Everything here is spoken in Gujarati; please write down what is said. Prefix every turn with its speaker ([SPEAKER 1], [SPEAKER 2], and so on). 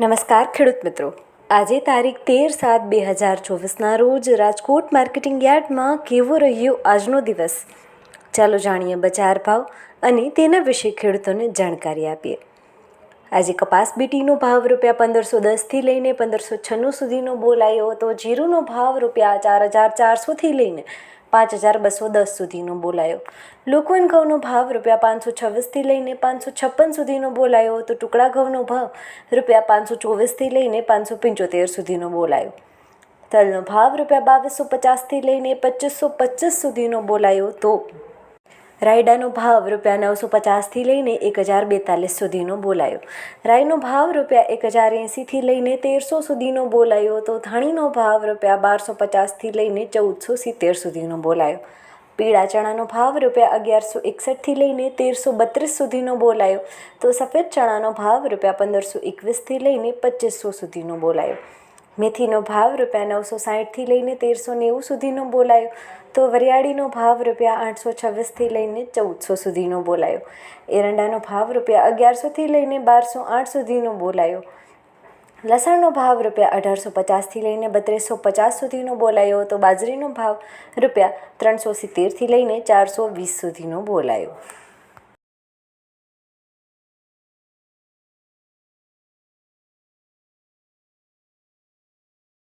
[SPEAKER 1] નમસ્કાર ખેડૂત મિત્રો. આજે તારીખ તેર સાત બે હજાર ચોવીસના રોજ રાજકોટ માર્કેટિંગ યાર્ડમાં કેવો રહ્યો આજનો દિવસ? ચાલો જાણીએ બજાર ભાવ અને તેના વિશે ખેડૂતોને જાણકારી આપીએ. આજે કપાસ બીટીનો ભાવ રૂપિયા પંદરસો દસથી લઈને પંદરસો છન્નું સુધીનો બોલાયો હતો. જીરુનો ભાવ રૂપિયા ચાર હજાર ચારસોથી લઈને પાંચ હજાર બસો દસ સુધીનો બોલાયો. લોકવન ઘઉંનો ભાવ રૂપિયા પાંચસો છવ્વીસથી લઈને પાંચસો છપ્પન સુધીનો બોલાયો તો ટુકડા ઘઉંનો ભાવ રૂપિયા પાંચસો ચોવીસથી લઈને પાંચસો પંચોતેર સુધીનો બોલાયો. તલનો ભાવ રૂપિયા બાવીસો પચાસથી લઈને પચીસો પચીસ સુધીનો બોલાયો તો રાયડાનો ભાવ રૂપિયા નવસો પચાસથી લઈને એક હજાર બેતાલીસ સુધીનો બોલાયો. રાયનો ભાવ રૂપિયા એક હજાર એંસીથી લઈને તેરસો સુધીનો બોલાયો તો ધાણીનો ભાવ રૂપિયા બારસો પચાસથી લઈને ચૌદસો સિત્તેર સુધીનો બોલાયો. પીળા ચણાનો ભાવ રૂપિયા અગિયારસો એકસઠથી લઈને તેરસો બત્રીસ સુધીનો બોલાયો. તો સફેદ ચણાનો ભાવ રૂપિયા પંદરસો એકવીસથી લઈને પચીસો સુધીનો બોલાયો. મેથીનો ભાવ રૂપિયા નવસો સાઠથી લઈને તેરસો નેવું સુધીનો બોલાયો. તો વરિયાળીનો ભાવ રૂપિયા આઠસો છવ્વીસથી લઈને ચૌદસો સુધીનો બોલાયો. એરંડાનો ભાવ રૂપિયા અગિયારસોથી લઈને બારસો આઠ સુધીનો બોલાયો. લસણનો ભાવ રૂપિયા અઢારસો પચાસથી લઈને બત્રીસો પચાસ સુધીનો બોલાયો તો બાજરીનો ભાવ રૂપિયા ત્રણસો સિત્તેરથી લઈને ચારસો વીસ સુધીનો બોલાયો.